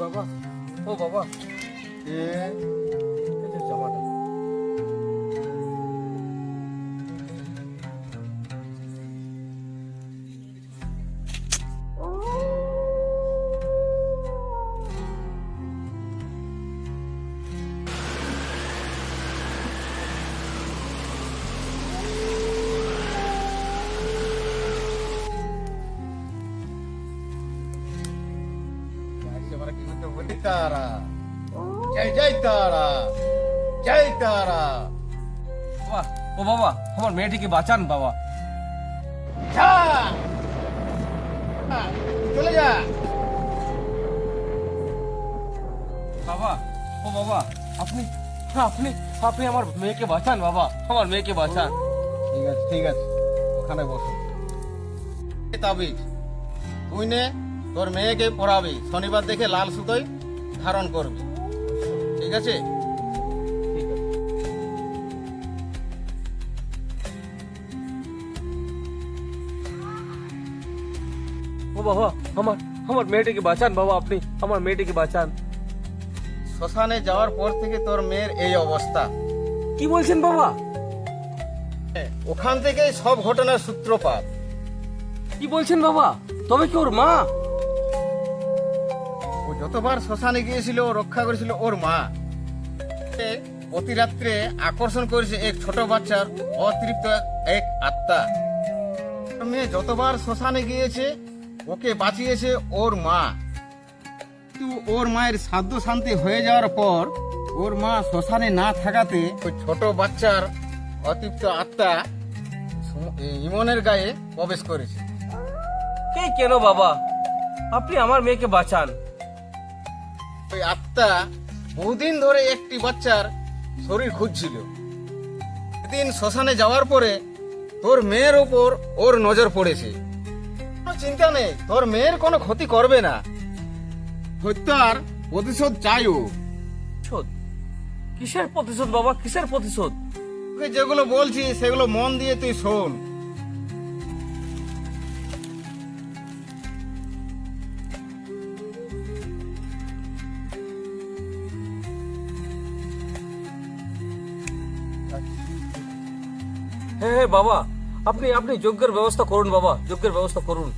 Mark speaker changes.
Speaker 1: 宝宝，抱，宝宝，咦、তারা। জয় জয় তারা জয় তারা।
Speaker 2: বাবা ও বাবা আমার মেয়েটিকে বাঁচান বাবা।
Speaker 1: চলে যা।
Speaker 2: বাবা ও বাবা আপনি আপনি আপনি আমার মেয়েকে বাঁচান বাবা আমার মেয়েকে বাঁচান।
Speaker 1: ঠিক আছে ঠিক আছে ওখানে বসো। তাবিজ তুই নে। তোর মেয়েকে পড়াবি শনিবার দেখে লাল সুতোই ধারণ করবি। ঠিক আছে?
Speaker 2: ও বাবা আমার আমার মেয়েটিকে বাঁচান বাবা আপনি আমার মেয়েটিকে বাঁচান।
Speaker 1: শ্মশানে যাওয়ার পর থেকে তোর মেয়ের এই অবস্থা।
Speaker 2: কি বলছেন বাবা?
Speaker 1: ওখান থেকেই সব ঘটনার সূত্রপাত।
Speaker 2: কি বলছেন বাবা? তবে কি ওর মা?
Speaker 1: যতবার শ্মশানে গিয়েছিল, রক্ষা করেছিল ওর মা। এ প্রতি রাত্রে আকর্ষণ করেছে এক ছোট বাচ্চার অতৃপ্ত এক আত্মা। মেয়ে যতবার শ্মশানে গিয়েছে, ওকে বাঁচিয়েছে ওর মা। ওর মায়ের সাধ্য শান্তি হয়ে যাওয়ার পর ওর মা শ্মশানে না থাকাতে ওই ছোট বাচ্চার অতৃপ্ত আত্মা ইমনের গায়ে প্রবেশ করেছে।
Speaker 2: কে কেন বাবা? আপনি আমার মেয়েকে বাঁচান।
Speaker 1: ওই আত্মা বহুদিন ধরে একটি বাচ্চার শরীর খুঁজছিল। সেদিন শ্মশানে যাওয়ার পরে তোর মেয়ের ওপর ওর নজর পড়েছে। কোনো চিন্তা নেই তোর মেয়ের কোনো ক্ষতি করবে না। হত্যার প্রতিশোধ চাই ও।
Speaker 2: কিসের প্রতিশোধ বাবা? কিসের প্রতিশোধ?
Speaker 1: যেগুলো বলছি সেগুলো মন দিয়ে তুই শোন।
Speaker 2: হ্যাঁ হ্যাঁ বাবা। আপনি আপনি যজ্ঞের ব্যবস্থা করুন বাবা। যজ্ঞের ব্যবস্থা করুন।